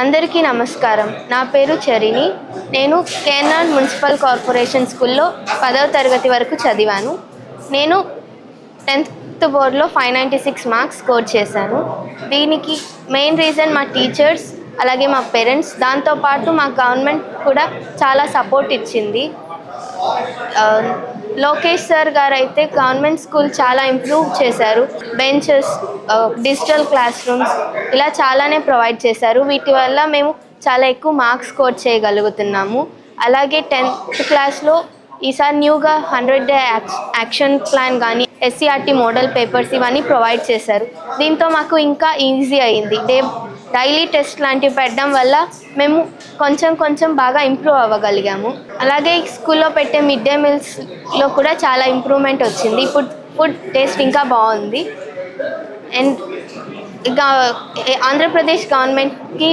అందరికీ నమస్కారం. నా పేరు చరిణి నేను కేనాన్ మున్సిపల్ కార్పొరేషన్ స్కూల్లో పదవ తరగతి వరకు చదివాను. నేను టెన్త్ బోర్డులో five ninety six marks score చేశాను. దీనికి మెయిన్ రీజన్ మా టీచర్స్ అలాగే మా పేరెంట్స్ దాంతోపాటు మా గవర్నమెంట్ కూడా చాలా సపోర్ట్ ఇచ్చింది. లోకేష్ సార్ గారు అయితే గవర్నమెంట్ స్కూల్ చాలా ఇంప్రూవ్ చేశారు. బెంచెస్ డిజిటల్ క్లాస్ రూమ్స్ ఇలా చాలానే ప్రొవైడ్ చేశారు. వీటి వల్ల మేము చాలా ఎక్కువ మార్క్స్ స్కోర్ చేయగలుగుతున్నాము. అలాగే టెన్త్ క్లాస్లో ఈసారి న్యూగా హండ్రెడ్ డే యాక్షన్ ప్లాన్ కానీ ఎస్సీఆర్టీ మోడల్ పేపర్స్ ఇవన్నీ ప్రొవైడ్ చేశారు. దీంతో మాకు ఇంకా ఈజీ అయింది. డే డైలీ టెస్ట్ లాంటివి పెట్టడం వల్ల మేము కొంచెం కొంచెం బాగా ఇంప్రూవ్ అవ్వగలిగాము. అలాగే స్కూల్లో పెట్టే మిడ్ డే మీల్స్లో కూడా చాలా ఇంప్రూవ్మెంట్ వచ్చింది. ఇప్పుడు ఫుడ్ టేస్ట్ ఇంకా బాగుంది. అండ్ ఆంధ్రప్రదేశ్ గవర్నమెంట్కి